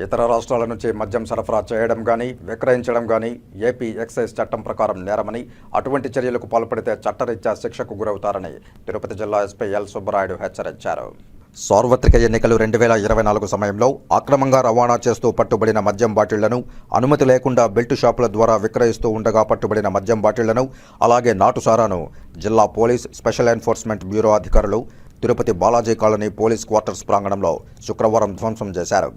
ఇతర రాష్ట్రాల నుంచి మద్యం సరఫరా చేయడం కానీ విక్రయించడం కానీ ఏపీ ఎక్సైజ్ చట్టం ప్రకారం నేరమని అటువంటి చర్యలకు పాల్పడితే చట్టరీత్యా శిక్షకు గురవుతారని తిరుపతి జిల్లా ఎస్పీ ఎల్ సుబ్బరాయుడు హెచ్చరించారు. సార్వత్రిక ఎన్నికలు రెండు వేల ఇరవై నాలుగు సమయంలో అక్రమంగా రవాణా చేస్తూ పట్టుబడిన మద్యం బాటిళ్ళను అనుమతి లేకుండా బెల్ట్ షాపుల ద్వారా విక్రయిస్తూ ఉండగా పట్టుబడిన మద్యం బాటిళ్ళను అలాగే నాటుసారాను జిల్లా పోలీస్ స్పెషల్ ఎన్ఫోర్స్మెంట్ బ్యూరో అధికారులు Tirupati Balaji colony police quarters ప్రాంగణంలో శుక్రవారం ధ్వంసం చేశారు.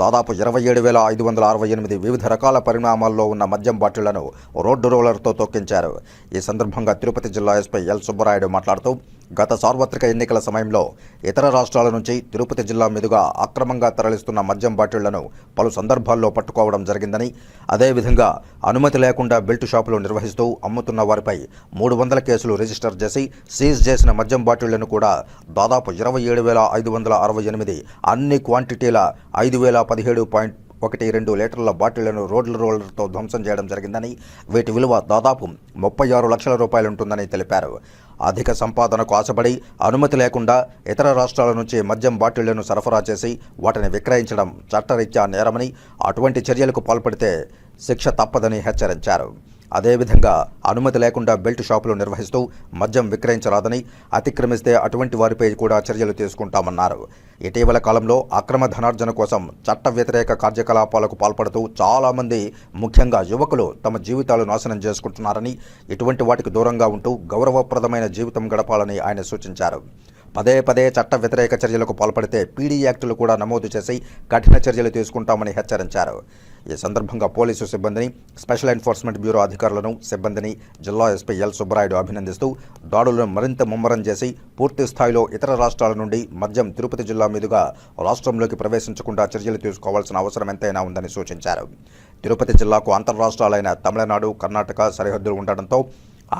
దాదాపు ఇరవై ఏడు వేల ఐదు వందల అరవై ఎనిమిది వివిధ రకాల పరిణామాల్లో ఉన్న మద్యం బాటిళ్ళను రోడ్డు రోలర్తో తొక్కించారు. ఈ సందర్భంగా తిరుపతి జిల్లా ఎస్పీ ఎల్ సుబ్బరాయుడు మాట్లాడుతూ గత సార్వత్రిక ఎన్నికల సమయంలో ఇతర రాష్ట్రాల నుంచి తిరుపతి జిల్లా మీదుగా అక్రమంగా తరలిస్తున్న మద్యం బాటిళ్ళను పలు సందర్భాల్లో పట్టుకోవడం జరిగిందని అదేవిధంగా అనుమతి లేకుండా బెల్ట్ షాపులు నిర్వహిస్తూ అమ్ముతున్న వారిపై మూడు వందల కేసులు రిజిస్టర్ చేసి సీజ్ చేసిన మద్యం బాటిళ్ళను కూడా దాదాపు ఇరవై ఏడు వేల ఐదు వందల అరవై ఎనిమిది అన్ని క్వాంటిటీల ఐదు వేల పదిహేడు పాయింట్ ఒకటి రెండు లీటర్ల బాటిళ్ళను రోడ్ల రోలర్తో ధ్వంసం చేయడం జరిగిందని వీటి విలువ దాదాపు ముప్పై ఆరు లక్షల రూపాయలుంటుందని తెలిపారు. అధిక సంపాదనకు ఆశపడి అనుమతి లేకుండా ఇతర రాష్ట్రాల నుంచి మద్యం బాటిళ్ళను సరఫరా చేసి వాటిని విక్రయించడం చట్టరీత్యా నేరమని అటువంటి చర్యలకు పాల్పడితే శిక్ష తప్పదని హెచ్చరించారు. అదేవిధంగా అనుమతి లేకుండా బెల్ట్ షాపులు నిర్వహిస్తూ మద్యం విక్రయించరాదని అతిక్రమిస్తే అటువంటి వారిపై కూడా చర్యలు తీసుకుంటామన్నారు. ఇటీవల కాలంలో అక్రమ ధనార్జన కోసం చట్ట వ్యతిరేక కార్యకలాపాలకు పాల్పడుతూ చాలామంది ముఖ్యంగా యువకులు తమ జీవితాలు నాశనం చేసుకుంటున్నారని ఇటువంటి వాటికి దూరంగా ఉంటూ గౌరవప్రదమైన జీవితం గడపాలని ఆయన సూచించారు. పదే పదే చట్ట వ్యతిరేక చర్యలకు పాల్పడితే పీడీ యాక్టులు కూడా నమోదు చేసి కఠిన చర్యలు తీసుకుంటామని హెచ్చరించారు. ఈ సందర్భంగా పోలీసు సిబ్బందిని స్పెషల్ ఎన్ఫోర్స్మెంట్ బ్యూరో అధికారులను సిబ్బందిని జిల్లా ఎస్పీ ఎల్ సుబ్బరాయుడు అభినందిస్తూ దాడులను మరింత ముమ్మరం చేసి పూర్తి స్థాయిలో ఇతర రాష్ట్రాల నుండి మద్యం తిరుపతి జిల్లా మీదుగా రాష్ట్రంలోకి ప్రవేశించకుండా చర్యలు తీసుకోవాల్సిన అవసరం ఎంతైనా ఉందని సూచించారు. తిరుపతి జిల్లాకు అంతర్రాష్ట్రాలైన తమిళనాడు కర్ణాటక సరిహద్దులు ఉండడంతో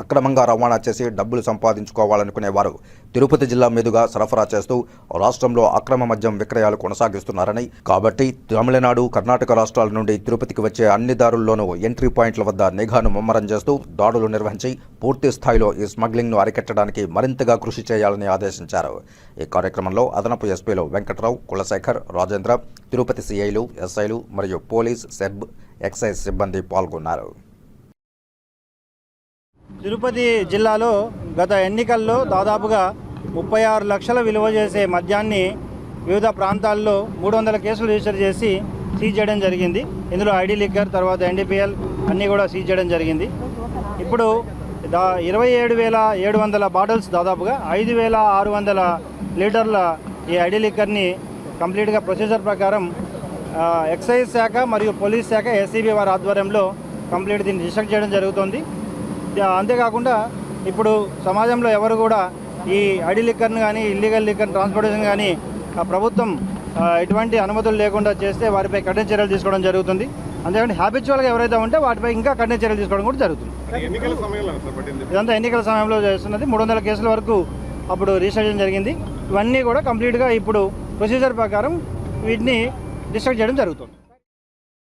అక్రమంగా రవాణా చేసి డబ్బులు సంపాదించుకోవాలనుకునేవారు. తిరుపతి జిల్లా మీదుగా సరఫరా చేస్తూ రాష్ట్రంలో అక్రమ మద్యం విక్రయాలు కొనసాగిస్తున్నారని. కాబట్టి తమిళనాడు కర్ణాటక రాష్ట్రాల నుండి తిరుపతికి వచ్చే అన్ని దారుల్లోనూ ఎంట్రీ పాయింట్ల వద్ద నిఘాను ముమ్మరం చేస్తూ దాడులు నిర్వహించి పూర్తి స్థాయిలో ఈ స్మగ్లింగ్ను అరికట్టడానికి మరింతగా కృషి చేయాలని ఆదేశించారు. ఈ కార్యక్రమంలో అదనపు ఎస్పీలు వెంకట్రావు కులశేఖర్ రాజేంద్ర తిరుపతి సిఐలు ఎస్ఐలు మరియు పోలీస్ సెబ్ ఎక్సైజ్ సిబ్బంది పాల్గొన్నారు. తిరుపతి జిల్లాలో గత ఎన్నికల్లో దాదాపుగా ముప్పై ఆరు లక్షల విలువ చేసే మద్యాన్ని వివిధ ప్రాంతాల్లో మూడు వందల కేసులు రిజిస్టర్ చేసి సీజ్ చేయడం జరిగింది. ఇందులో ఐడి లిక్కర్ తర్వాత ఎన్డీపీఎల్ అన్నీ కూడా సీజ్ చేయడం జరిగింది. ఇప్పుడు దా ఇరవై ఏడు వేల ఏడు వందల బాటిల్స్ దాదాపుగా ఐదు వేల ఆరు వందల లీటర్ల ఈ ఐడి లిక్కర్ని కంప్లీట్గా ప్రొసీజర్ ప్రకారం ఎక్సైజ్ శాఖ మరియు పోలీస్ శాఖ ఎస్సీబీ వారి ఆధ్వర్యంలో కంప్లీట్ దీన్ని రిజిస్టర్ చేయడం జరుగుతుంది. అంతేకాకుండా ఇప్పుడు సమాజంలో ఎవరు కూడా ఈ ఐడి లిక్కర్ని కానీ ఇల్లీగల్ లిక్కర్ ట్రాన్స్పోర్టేషన్ కానీ ఆ ప్రభుత్వం ఎటువంటి అనుమతులు లేకుండా చేస్తే వారిపై కఠిన చర్యలు తీసుకోవడం జరుగుతుంది. అంతేకాకుండా హ్యాబిచువల్గా ఎవరైతే ఉంటే వాటిపై ఇంకా కఠిన చర్యలు తీసుకోవడం కూడా జరుగుతుంది. ఇదంతా ఎన్నికల సమయంలో చేస్తున్నది. మూడు వందల కేసుల వరకు అప్పుడు రిజిస్టర్ చేయడం జరిగింది. ఇవన్నీ కూడా కంప్లీట్గా ఇప్పుడు ప్రొసీజర్ ప్రకారం వీటిని డిస్ట్రక్ట్ చేయడం జరుగుతుంది.